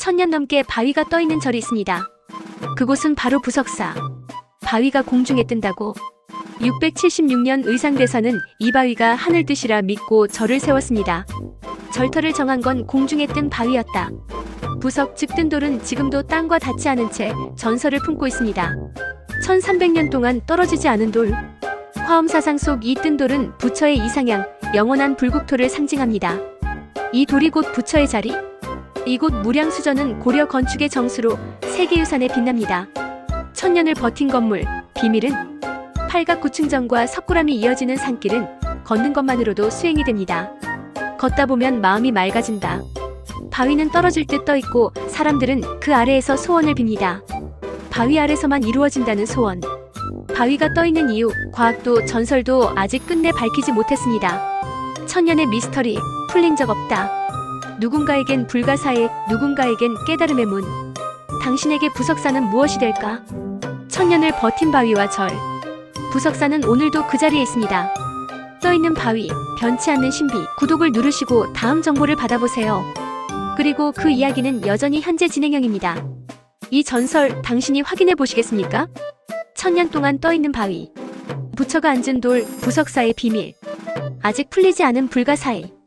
천년 넘게 바위가 떠 있는 절이 있습니다. 그곳은 바로 부석사. 바위가 공중에 뜬다고 676년 의상대사는 이 바위가 하늘 뜻이라 믿고 절을 세웠습니다. 절터를 정한 건 공중에 뜬 바위였다. 부석 즉 뜬 돌은 지금도 땅과 닿지 않은 채 전설을 품고 있습니다. 1300년 동안 떨어지지 않은 돌. 화엄 사상 속 이 뜬 돌은 부처의 이상향, 영원한 불국토를 상징합니다. 이 돌이 곧 부처의 자리. 이곳 무량수전은 고려 건축의 정수로 세계유산에 빛납니다. 천년을 버틴 건물, 비밀은 팔각 구층정과 석굴암이 이어지는 산길은 걷는 것만으로도 수행이 됩니다. 걷다 보면 마음이 맑아진다. 바위는 떨어질 듯 떠 있고 사람들은 그 아래에서 소원을 빕니다. 바위 아래서만 이루어진다는 소원. 바위가 떠 있는 이유, 과학도 전설도 아직 끝내 밝히지 못했습니다. 천년의 미스터리, 풀린 적 없다. 누군가에겐 불가사의, 누군가에겐 깨달음의 문. 당신에게 부석사는 무엇이 될까? 천년을 버틴 바위와 절. 부석사는 오늘도 그 자리에 있습니다. 떠 있는 바위, 변치 않는 신비. 구독을 누르시고 다음 정보를 받아보세요. 그리고 그 이야기는 여전히 현재 진행형입니다. 이 전설 당신이 확인해 보시겠습니까? 천년 동안 떠 있는 바위. 부처가 앉은 돌, 부석사의 비밀. 아직 풀리지 않은 불가사의.